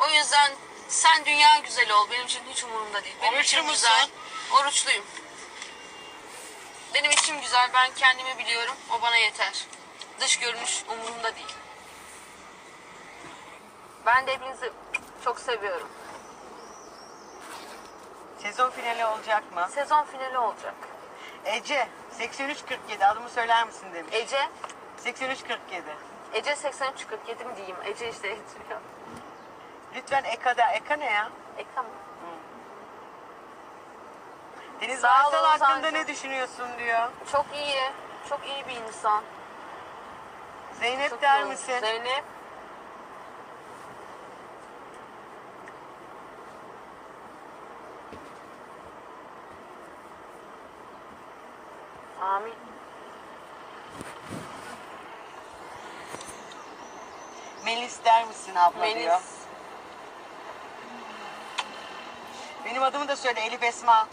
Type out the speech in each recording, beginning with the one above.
O yüzden sen dünya güzeli ol. Benim için hiç umurumda değil. Benim Oruçlu için musun? güzel. Oruçluyum. Benim içim güzel. Ben kendimi biliyorum. O bana yeter. Dış görünüş umurumda değil. Ben de hepinizi çok seviyorum. Sezon finali olacak mı? Sezon finali olacak. Ece 8347 adımı söyler misin demiş. Ece, 8347. Ece 8347 mi diyeyim? Ece işte yazıyor. Lütfen Eka da. Eka ne ya? Ekran mı? Deniz Sağ Baysal olun hakkında ne düşünüyorsun diyor. Çok iyi. Çok iyi bir insan. Zeynep Çok der iyi. misin? Zeynep. Amin. Melis der misin abla diyor. Melis. Benim adımı da söyle Elif Esma.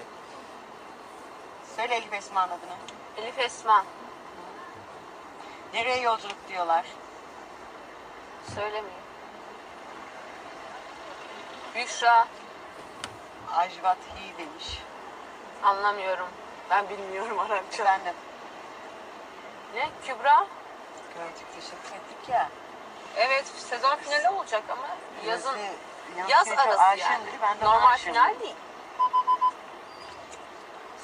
Söyle Elif Esma'nın adını. Elif Esma. Nereye yolculuk diyorlar. Söylemeyeyim. Büşra. Ajvat Hi demiş. Anlamıyorum. Ben bilmiyorum Arapça. Efendim. Ne? Kübra? Gördük teşekkür ettik ya. Evet sezon finali olacak ama yazın Burası yaz Yansıya çok arası yani. Normal final değil.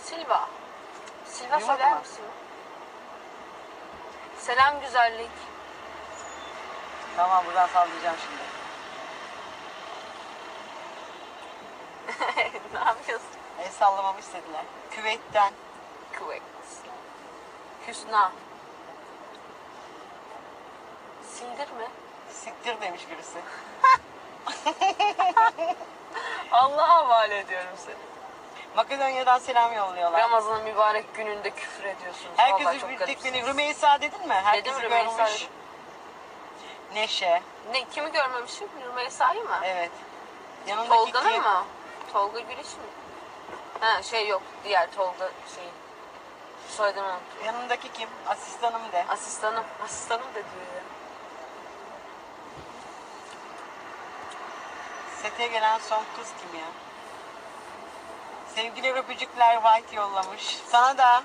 Silva. Silva söyler ben. misin? Selam güzellik. Tamam buradan sallayacağım şimdi. ne yapıyorsun? El sallamamı istediler. Küveyt'ten. Kuvvet. Hüsna. Sildirme. Siktir demiş birisi. Allah'a havale ediyorum seni. Makedonya'dan selam yolluyorlar. Ramazan mübarek gününde küfür ediyorsunuz. Vallahi çok bildik garipsiniz. beni. Rümeysa dedin mi? Herkesi Dedim Rümeysa görmüş. dedim. Neşe. Ne, kimi görmemişim? Rümeysa'yı mı? Evet. Yanındaki Tolga'nın kim? mı? Tolga Gülüş mü? Ha şey yok. Diğer Tolga şey. Soyadını unuttum. Yanındaki kim? Asistanım de. Asistanım. Asistanım da diyor ya. Sete gelen son kız kim ya? Sevgili öpücükler White yollamış. Sana da.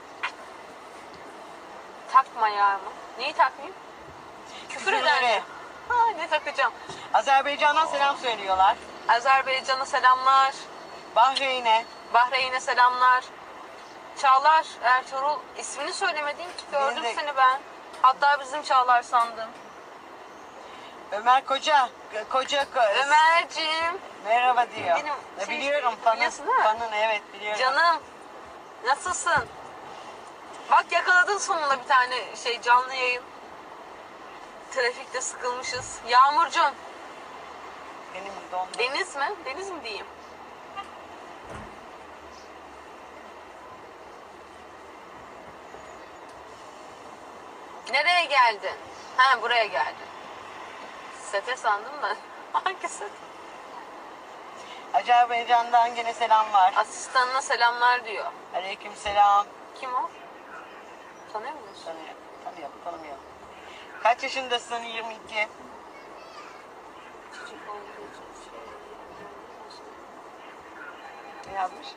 Takma ya mı? Neyi takmayayım? Küfür eder Küfürleri. mi? Ha ne takacağım? Azerbaycan'dan selam söylüyorlar. Azerbaycan'a selamlar. Bahreyn'e. Bahreyn'e selamlar. Çağlar Ertuğrul ismini söylemediğim ki gördüm de- seni ben. Hatta bizim Çağlar sandım. Ömer Koca. Koca. Ko- Ömerciğim Merhaba diyor. Benim Ya şey- biliyorum fanın. biliyorsun değil mi? Fanın evet biliyorum. canım nasılsın? Bak yakaladın sonunda bir tane şey canlı yayın. Trafikte sıkılmışız. Yağmurcuğum. Benim dondu. Deniz mi? Deniz mi diyeyim? Nereye geldin? Ha buraya geldin. Sete sandım da. Hangi set? Azerbaycan'dan gene selam var. Asistanına selamlar diyor. Aleyküm selam. Kim o? Tanıyor musun? Tanıyor, tanıyor, tanımıyor. Kaç yaşındasın? 22. Ne yazmış?